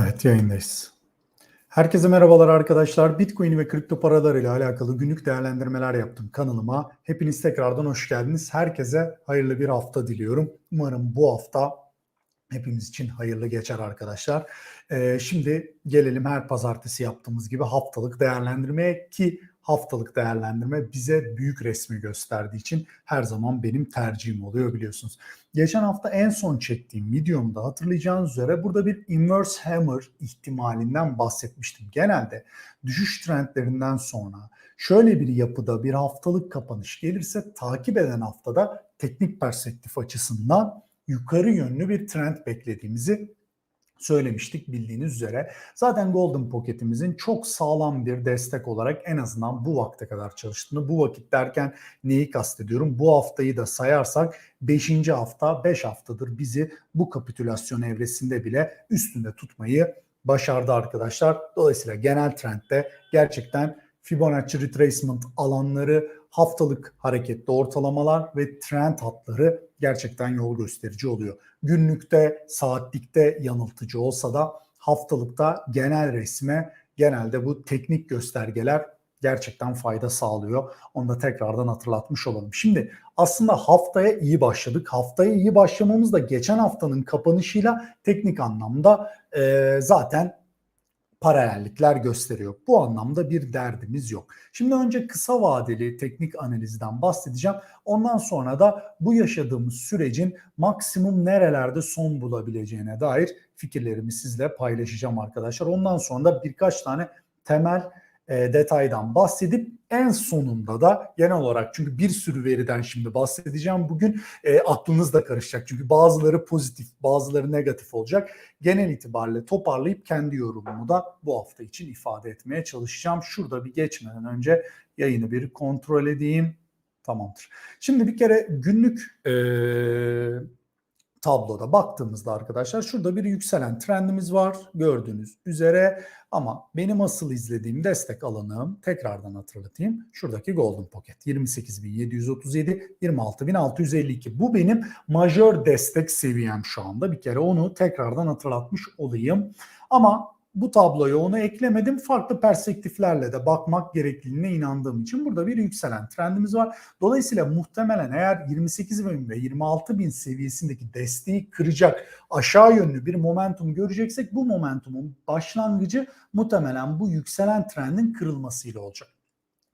Evet yayındayız. Herkese merhabalar arkadaşlar. Bitcoin ve kripto paralar ile alakalı günlük değerlendirmeler yaptım kanalıma. Hepiniz tekrardan hoş geldiniz. Herkese hayırlı bir hafta diliyorum. Umarım bu hafta hepimiz için hayırlı geçer arkadaşlar. Ee, şimdi gelelim her pazartesi yaptığımız gibi haftalık değerlendirmeye ki haftalık değerlendirme bize büyük resmi gösterdiği için her zaman benim tercihim oluyor biliyorsunuz. Geçen hafta en son çektiğim videomda hatırlayacağınız üzere burada bir inverse hammer ihtimalinden bahsetmiştim. Genelde düşüş trendlerinden sonra şöyle bir yapıda bir haftalık kapanış gelirse takip eden haftada teknik perspektif açısından yukarı yönlü bir trend beklediğimizi söylemiştik bildiğiniz üzere. Zaten Golden Pocket'imizin çok sağlam bir destek olarak en azından bu vakte kadar çalıştığını, bu vakit derken neyi kastediyorum? Bu haftayı da sayarsak 5. hafta 5 haftadır bizi bu kapitülasyon evresinde bile üstünde tutmayı başardı arkadaşlar. Dolayısıyla genel trendde gerçekten Fibonacci retracement alanları, haftalık hareketli ortalamalar ve trend hatları gerçekten yol gösterici oluyor. Günlükte, saatlikte yanıltıcı olsa da haftalıkta genel resme genelde bu teknik göstergeler gerçekten fayda sağlıyor. Onu da tekrardan hatırlatmış olalım. Şimdi aslında haftaya iyi başladık. Haftaya iyi başlamamız da geçen haftanın kapanışıyla teknik anlamda e, zaten paralellikler gösteriyor. Bu anlamda bir derdimiz yok. Şimdi önce kısa vadeli teknik analizden bahsedeceğim. Ondan sonra da bu yaşadığımız sürecin maksimum nerelerde son bulabileceğine dair fikirlerimi sizle paylaşacağım arkadaşlar. Ondan sonra da birkaç tane temel e, detaydan bahsedip en sonunda da genel olarak çünkü bir sürü veriden şimdi bahsedeceğim bugün e, aklınız da karışacak. Çünkü bazıları pozitif bazıları negatif olacak. Genel itibariyle toparlayıp kendi yorumumu da bu hafta için ifade etmeye çalışacağım. Şurada bir geçmeden önce yayını bir kontrol edeyim. Tamamdır. Şimdi bir kere günlük e, tabloda baktığımızda arkadaşlar şurada bir yükselen trendimiz var gördüğünüz üzere. Ama benim asıl izlediğim destek alanım tekrardan hatırlatayım şuradaki Golden Pocket. 28.737 26.652 bu benim majör destek seviyem şu anda. Bir kere onu tekrardan hatırlatmış olayım. Ama bu tabloya onu eklemedim. Farklı perspektiflerle de bakmak gerekliliğine inandığım için burada bir yükselen trendimiz var. Dolayısıyla muhtemelen eğer 28 bin ve 26 bin seviyesindeki desteği kıracak aşağı yönlü bir momentum göreceksek bu momentumun başlangıcı muhtemelen bu yükselen trendin kırılmasıyla olacak.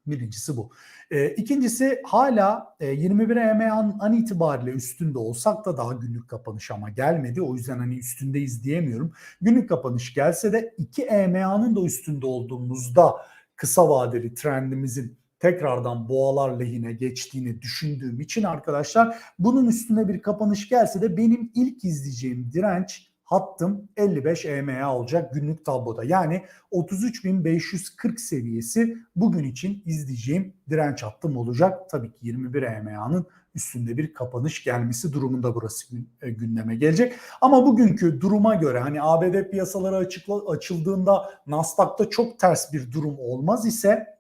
Birincisi bu. E, ikincisi hala e, 21 EMA an, an itibariyle üstünde olsak da daha günlük kapanış ama gelmedi. O yüzden hani üstündeyiz diyemiyorum. Günlük kapanış gelse de 2 EMA'nın da üstünde olduğumuzda kısa vadeli trendimizin tekrardan boğalar lehine geçtiğini düşündüğüm için arkadaşlar bunun üstüne bir kapanış gelse de benim ilk izleyeceğim direnç hattım 55 EMA olacak günlük tabloda. Yani 33.540 seviyesi bugün için izleyeceğim direnç hattım olacak. Tabii ki 21 EMA'nın üstünde bir kapanış gelmesi durumunda burası e, gündeme gelecek. Ama bugünkü duruma göre hani ABD piyasaları açıkla, açıldığında Nasdaq'ta çok ters bir durum olmaz ise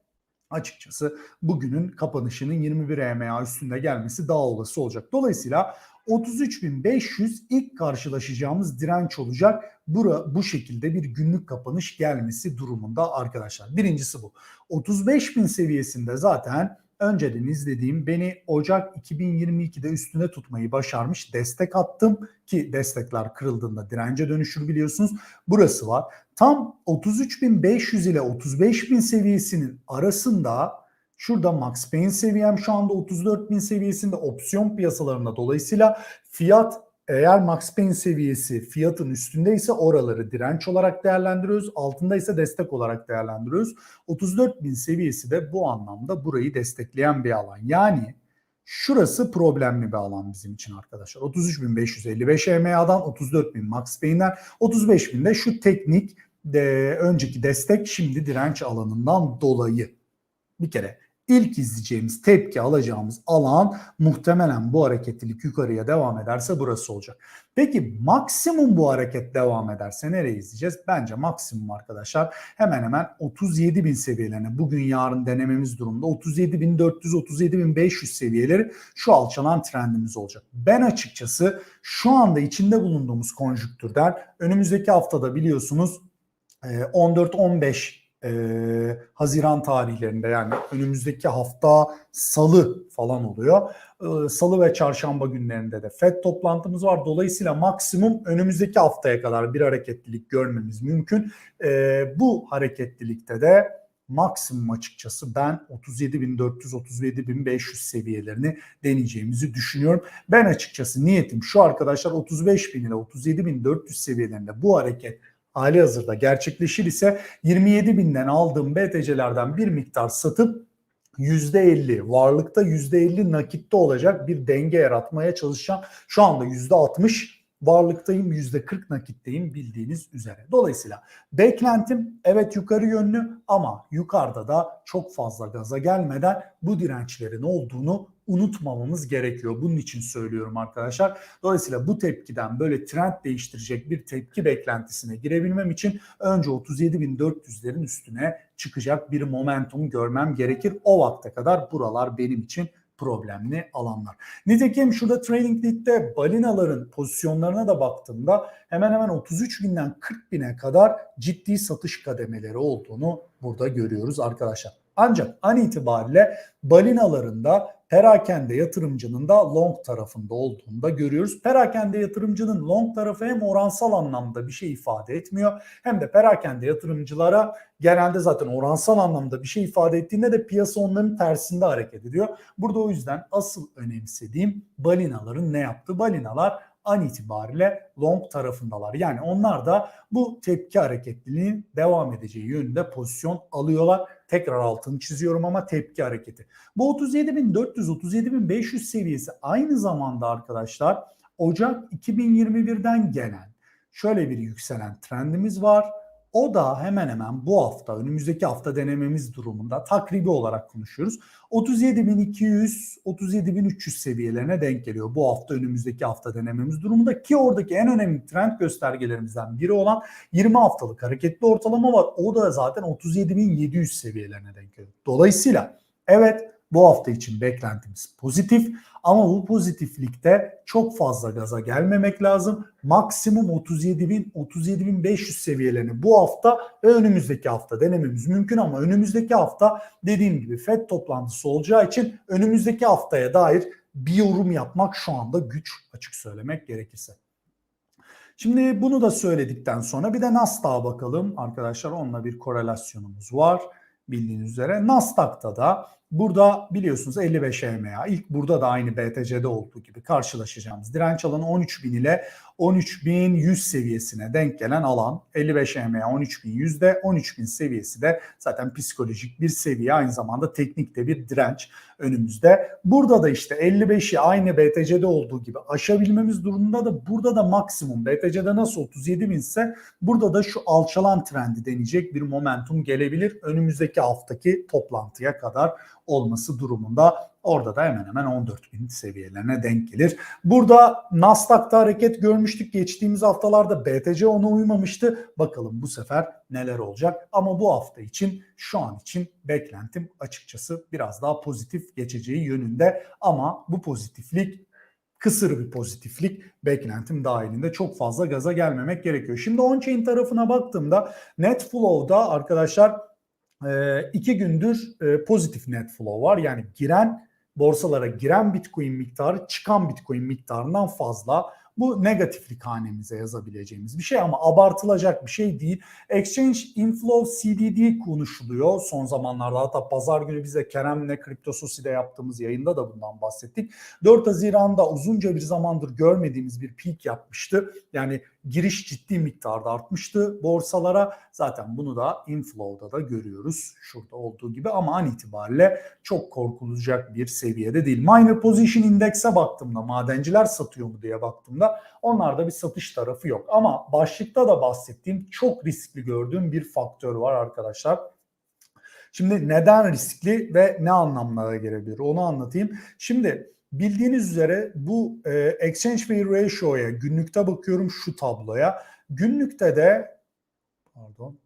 açıkçası bugünün kapanışının 21 EMA üstünde gelmesi daha olası olacak. Dolayısıyla 33.500 ilk karşılaşacağımız direnç olacak. Bura, bu şekilde bir günlük kapanış gelmesi durumunda arkadaşlar. Birincisi bu. 35.000 seviyesinde zaten önceden izlediğim beni Ocak 2022'de üstüne tutmayı başarmış destek attım ki destekler kırıldığında dirence dönüşür biliyorsunuz. Burası var. Tam 33.500 ile 35.000 seviyesinin arasında Şurada Max Payne seviyem şu anda 34.000 seviyesinde opsiyon piyasalarında dolayısıyla fiyat eğer Max Payne seviyesi fiyatın üstündeyse oraları direnç olarak değerlendiriyoruz. Altında ise destek olarak değerlendiriyoruz. 34.000 seviyesi de bu anlamda burayı destekleyen bir alan. Yani şurası problemli bir alan bizim için arkadaşlar. 33.555 EMA'dan 34.000 Max Payne'den 35.000 de şu teknik de önceki destek şimdi direnç alanından dolayı. Bir kere İlk izleyeceğimiz tepki alacağımız alan muhtemelen bu hareketlilik yukarıya devam ederse burası olacak. Peki maksimum bu hareket devam ederse nereye izleyeceğiz? Bence maksimum arkadaşlar hemen hemen 37 bin seviyelerine bugün yarın denememiz durumda 37.400 37.500 seviyeleri şu alçalan trendimiz olacak. Ben açıkçası şu anda içinde bulunduğumuz konjüktürden önümüzdeki haftada biliyorsunuz 14-15 e, Haziran tarihlerinde yani önümüzdeki hafta Salı falan oluyor. E, Salı ve Çarşamba günlerinde de FED toplantımız var. Dolayısıyla maksimum önümüzdeki haftaya kadar bir hareketlilik görmemiz mümkün. E, bu hareketlilikte de maksimum açıkçası ben 37.400-37.500 seviyelerini deneyeceğimizi düşünüyorum. Ben açıkçası niyetim şu arkadaşlar 35.000 ile 37.400 seviyelerinde bu hareket hali hazırda gerçekleşir ise 27 binden aldığım BTC'lerden bir miktar satıp %50 varlıkta %50 nakitte olacak bir denge yaratmaya çalışacağım. Şu anda %60 varlıktayım %40 nakitteyim bildiğiniz üzere. Dolayısıyla beklentim evet yukarı yönlü ama yukarıda da çok fazla gaza gelmeden bu dirençlerin olduğunu unutmamamız gerekiyor. Bunun için söylüyorum arkadaşlar. Dolayısıyla bu tepkiden böyle trend değiştirecek bir tepki beklentisine girebilmem için önce 37.400'lerin üstüne çıkacak bir momentum görmem gerekir. O vakte kadar buralar benim için problemli alanlar. Nitekim şurada Trading Lead'de balinaların pozisyonlarına da baktığımda hemen hemen 33 binden 40 bine kadar ciddi satış kademeleri olduğunu burada görüyoruz arkadaşlar. Ancak an itibariyle balinalarında perakende yatırımcının da long tarafında olduğunu da görüyoruz. Perakende yatırımcının long tarafı hem oransal anlamda bir şey ifade etmiyor hem de perakende yatırımcılara genelde zaten oransal anlamda bir şey ifade ettiğinde de piyasa onların tersinde hareket ediyor. Burada o yüzden asıl önemsediğim balinaların ne yaptı? Balinalar an itibariyle long tarafındalar. Yani onlar da bu tepki hareketliliğinin devam edeceği yönünde pozisyon alıyorlar. Tekrar altını çiziyorum ama tepki hareketi. Bu 37.400-37.500 seviyesi aynı zamanda arkadaşlar Ocak 2021'den gelen şöyle bir yükselen trendimiz var. O da hemen hemen bu hafta, önümüzdeki hafta denememiz durumunda takribi olarak konuşuyoruz. 37.200, 37.300 seviyelerine denk geliyor. Bu hafta, önümüzdeki hafta denememiz durumunda ki oradaki en önemli trend göstergelerimizden biri olan 20 haftalık hareketli ortalama var. O da zaten 37.700 seviyelerine denk geliyor. Dolayısıyla evet bu hafta için beklentimiz pozitif ama bu pozitiflikte çok fazla gaza gelmemek lazım. Maksimum 37.000 37.500 seviyelerini bu hafta ve önümüzdeki hafta denememiz mümkün ama önümüzdeki hafta dediğim gibi FED toplantısı olacağı için önümüzdeki haftaya dair bir yorum yapmak şu anda güç açık söylemek gerekirse. Şimdi bunu da söyledikten sonra bir de Nasdaq'a bakalım arkadaşlar. Onunla bir korelasyonumuz var bildiğiniz üzere. Nasdaq'ta da Burada biliyorsunuz 55 EMA ilk burada da aynı BTC'de olduğu gibi karşılaşacağımız direnç alanı 13.000 ile 13.100 seviyesine denk gelen alan 55 EMA 13.100'de 13.000 seviyesi de zaten psikolojik bir seviye aynı zamanda teknikte bir direnç önümüzde. Burada da işte 55'i aynı BTC'de olduğu gibi aşabilmemiz durumunda da burada da maksimum BTC'de nasıl 37 bin ise burada da şu alçalan trendi deneyecek bir momentum gelebilir önümüzdeki haftaki toplantıya kadar olması durumunda orada da hemen hemen 14 bin seviyelerine denk gelir. Burada Nasdaq'ta hareket görmüştük. Geçtiğimiz haftalarda BTC ona uymamıştı. Bakalım bu sefer neler olacak. Ama bu hafta için şu an için beklentim açıkçası biraz daha pozitif geçeceği yönünde. Ama bu pozitiflik kısır bir pozitiflik beklentim dahilinde çok fazla gaza gelmemek gerekiyor. Şimdi on-chain tarafına baktığımda net flow'da arkadaşlar iki gündür pozitif net flow var. Yani giren borsalara giren Bitcoin miktarı çıkan Bitcoin miktarından fazla. Bu negatiflik hanemize yazabileceğimiz bir şey ama abartılacak bir şey değil. Exchange Inflow CDD konuşuluyor son zamanlarda. Hatta pazar günü bize Kerem'le Kripto Sosi'de yaptığımız yayında da bundan bahsettik. 4 Haziran'da uzunca bir zamandır görmediğimiz bir peak yapmıştı. Yani giriş ciddi miktarda artmıştı borsalara. Zaten bunu da inflow'da da görüyoruz şurada olduğu gibi ama an itibariyle çok korkulacak bir seviyede değil. Minor Position Index'e baktığımda madenciler satıyor mu diye baktığımda onlarda bir satış tarafı yok. Ama başlıkta da bahsettiğim çok riskli gördüğüm bir faktör var arkadaşlar. Şimdi neden riskli ve ne anlamlara gelebilir onu anlatayım. Şimdi bildiğiniz üzere bu e, exchange fee ratio'ya günlükte bakıyorum şu tabloya. Günlükte de pardon.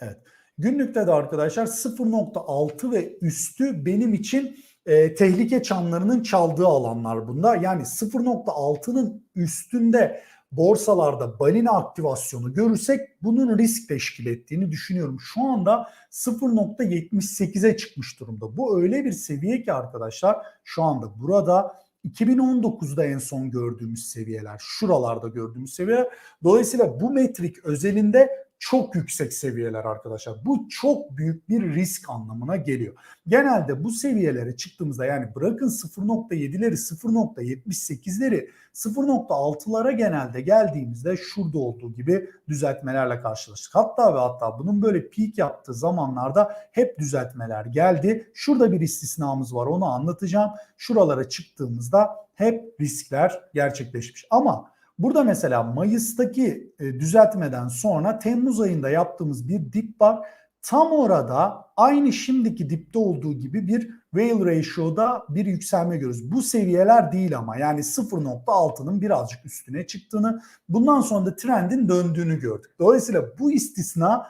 Evet. Günlükte de arkadaşlar 0.6 ve üstü benim için e, tehlike çanlarının çaldığı alanlar bunda. Yani 0.6'nın üstünde borsalarda balina aktivasyonu görürsek bunun risk teşkil ettiğini düşünüyorum. Şu anda 0.78'e çıkmış durumda. Bu öyle bir seviye ki arkadaşlar şu anda burada 2019'da en son gördüğümüz seviyeler, şuralarda gördüğümüz seviyeler. Dolayısıyla bu metrik özelinde çok yüksek seviyeler arkadaşlar. Bu çok büyük bir risk anlamına geliyor. Genelde bu seviyelere çıktığımızda yani bırakın 0.7'leri 0.78'leri 0.6'lara genelde geldiğimizde şurada olduğu gibi düzeltmelerle karşılaştık. Hatta ve hatta bunun böyle peak yaptığı zamanlarda hep düzeltmeler geldi. Şurada bir istisnamız var onu anlatacağım. Şuralara çıktığımızda hep riskler gerçekleşmiş. Ama Burada mesela Mayıs'taki e, düzeltmeden sonra Temmuz ayında yaptığımız bir dip var. Tam orada aynı şimdiki dipte olduğu gibi bir whale ratio'da bir yükselme görüyoruz. Bu seviyeler değil ama yani 0.6'nın birazcık üstüne çıktığını bundan sonra da trendin döndüğünü gördük. Dolayısıyla bu istisna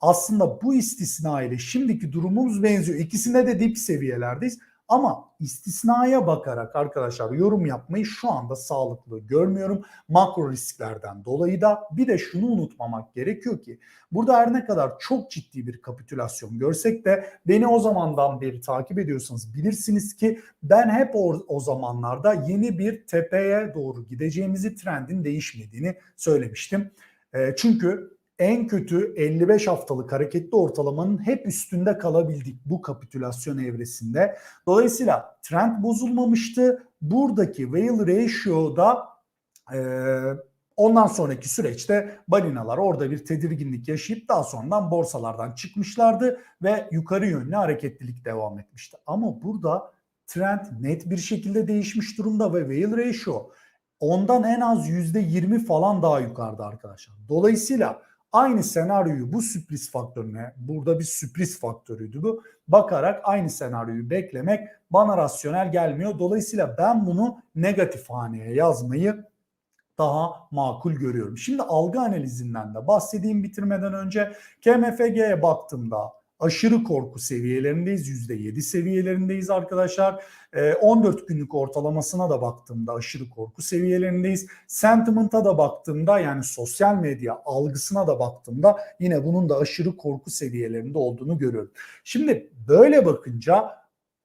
aslında bu istisna ile şimdiki durumumuz benziyor. İkisinde de dip seviyelerdeyiz. Ama istisnaya bakarak arkadaşlar yorum yapmayı şu anda sağlıklı görmüyorum. Makro risklerden dolayı da bir de şunu unutmamak gerekiyor ki burada her ne kadar çok ciddi bir kapitülasyon görsek de beni o zamandan beri takip ediyorsanız bilirsiniz ki ben hep o, o zamanlarda yeni bir tepeye doğru gideceğimizi trendin değişmediğini söylemiştim. E, çünkü en kötü 55 haftalık hareketli ortalamanın hep üstünde kalabildik bu kapitülasyon evresinde. Dolayısıyla trend bozulmamıştı. Buradaki whale ratio'da e, ondan sonraki süreçte balinalar orada bir tedirginlik yaşayıp daha sonradan borsalardan çıkmışlardı ve yukarı yönlü hareketlilik devam etmişti. Ama burada trend net bir şekilde değişmiş durumda ve whale ratio ondan en az %20 falan daha yukarıda arkadaşlar. Dolayısıyla aynı senaryoyu bu sürpriz faktörüne burada bir sürpriz faktörüydü bu. Bakarak aynı senaryoyu beklemek bana rasyonel gelmiyor. Dolayısıyla ben bunu negatif haneye yazmayı daha makul görüyorum. Şimdi algı analizinden de bahsedeyim bitirmeden önce KMFG'ye baktığımda aşırı korku seviyelerindeyiz. %7 seviyelerindeyiz arkadaşlar. 14 ee, günlük ortalamasına da baktığımda aşırı korku seviyelerindeyiz. Sentiment'a da baktığımda yani sosyal medya algısına da baktığımda yine bunun da aşırı korku seviyelerinde olduğunu görüyorum. Şimdi böyle bakınca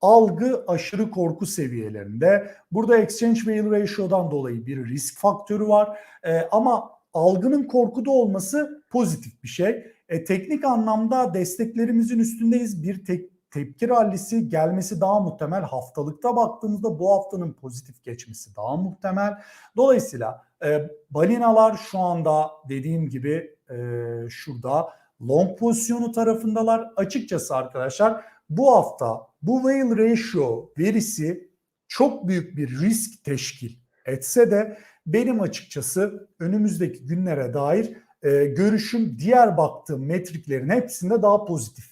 algı aşırı korku seviyelerinde. Burada exchange value ratio'dan dolayı bir risk faktörü var. Ee, ama algının korkuda olması pozitif bir şey. E, teknik anlamda desteklerimizin üstündeyiz. Bir tek, tepki rallisi gelmesi daha muhtemel. Haftalıkta baktığımızda bu haftanın pozitif geçmesi daha muhtemel. Dolayısıyla e, balinalar şu anda dediğim gibi e, şurada long pozisyonu tarafındalar. Açıkçası arkadaşlar bu hafta bu whale ratio verisi çok büyük bir risk teşkil etse de benim açıkçası önümüzdeki günlere dair e, görüşüm diğer baktığım metriklerin hepsinde daha pozitif.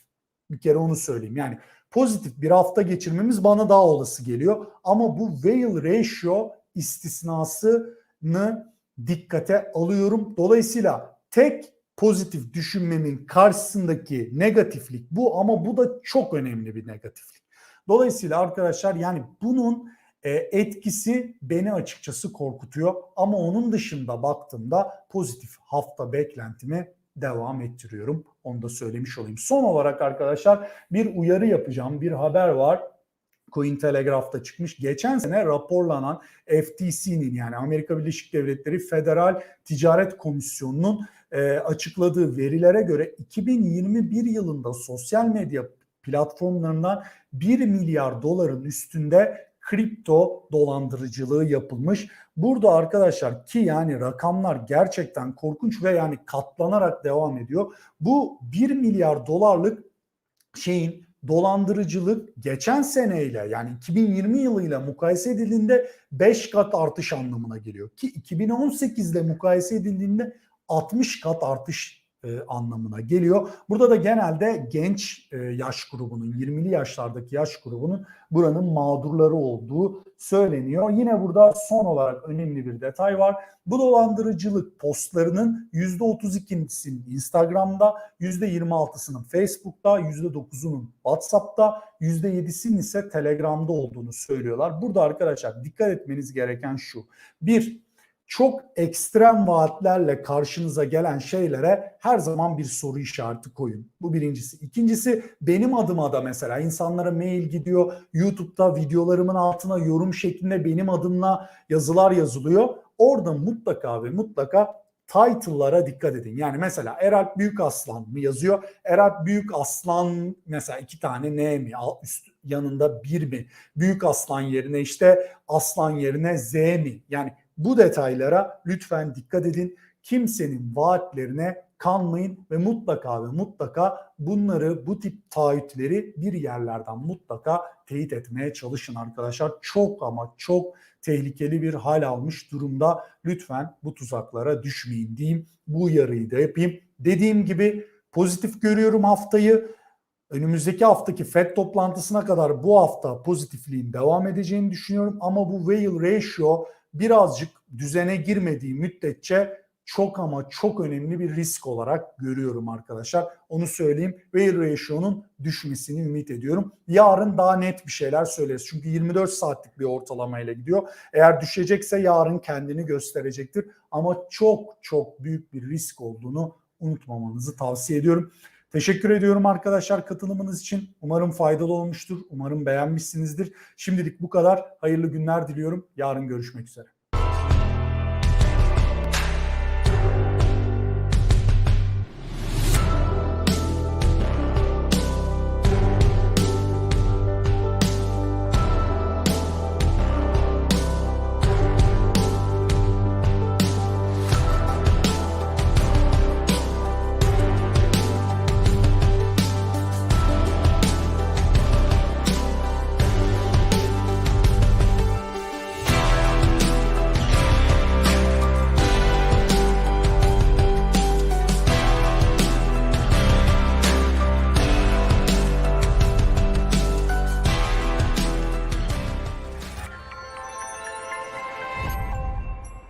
Bir kere onu söyleyeyim. Yani pozitif bir hafta geçirmemiz bana daha olası geliyor. Ama bu whale ratio istisnasını dikkate alıyorum. Dolayısıyla tek pozitif düşünmemin karşısındaki negatiflik bu ama bu da çok önemli bir negatiflik. Dolayısıyla arkadaşlar yani bunun e, etkisi beni açıkçası korkutuyor. Ama onun dışında baktığımda pozitif hafta beklentimi devam ettiriyorum. Onu da söylemiş olayım. Son olarak arkadaşlar bir uyarı yapacağım. Bir haber var. Cointelegraph'ta çıkmış. Geçen sene raporlanan FTC'nin yani Amerika Birleşik Devletleri Federal Ticaret Komisyonu'nun e, açıkladığı verilere göre 2021 yılında sosyal medya platformlarından 1 milyar doların üstünde kripto dolandırıcılığı yapılmış. Burada arkadaşlar ki yani rakamlar gerçekten korkunç ve yani katlanarak devam ediyor. Bu 1 milyar dolarlık şeyin dolandırıcılık geçen seneyle yani 2020 yılıyla mukayese edildiğinde 5 kat artış anlamına geliyor. Ki 2018 ile mukayese edildiğinde 60 kat artış e, anlamına geliyor. Burada da genelde genç e, yaş grubunun, 20'li yaşlardaki yaş grubunun buranın mağdurları olduğu söyleniyor. Yine burada son olarak önemli bir detay var. Bu dolandırıcılık postlarının %32'sinin Instagram'da, %26'sının Facebook'ta, %9'unun WhatsApp'ta, %7'sinin ise Telegram'da olduğunu söylüyorlar. Burada arkadaşlar dikkat etmeniz gereken şu. Bir, çok ekstrem vaatlerle karşınıza gelen şeylere her zaman bir soru işareti koyun. Bu birincisi. İkincisi benim adıma da mesela insanlara mail gidiyor. YouTube'da videolarımın altına yorum şeklinde benim adımla yazılar yazılıyor. Orada mutlaka ve mutlaka title'lara dikkat edin. Yani mesela Eralp Büyük Aslan mı yazıyor? Eralp Büyük Aslan mesela iki tane ne mi? Üst, yanında bir mi? Büyük Aslan yerine işte Aslan yerine Z mi? Yani bu detaylara lütfen dikkat edin. Kimsenin vaatlerine kanmayın ve mutlaka ve mutlaka bunları bu tip taahhütleri bir yerlerden mutlaka teyit etmeye çalışın arkadaşlar. Çok ama çok tehlikeli bir hal almış durumda. Lütfen bu tuzaklara düşmeyin diyeyim. Bu uyarıyı da yapayım. Dediğim gibi pozitif görüyorum haftayı. Önümüzdeki haftaki FED toplantısına kadar bu hafta pozitifliğin devam edeceğini düşünüyorum. Ama bu Whale Ratio birazcık düzene girmediği müddetçe çok ama çok önemli bir risk olarak görüyorum arkadaşlar. Onu söyleyeyim. Whale Ratio'nun düşmesini ümit ediyorum. Yarın daha net bir şeyler söyleriz. Çünkü 24 saatlik bir ortalamayla gidiyor. Eğer düşecekse yarın kendini gösterecektir. Ama çok çok büyük bir risk olduğunu unutmamanızı tavsiye ediyorum. Teşekkür ediyorum arkadaşlar katılımınız için. Umarım faydalı olmuştur. Umarım beğenmişsinizdir. Şimdilik bu kadar. Hayırlı günler diliyorum. Yarın görüşmek üzere.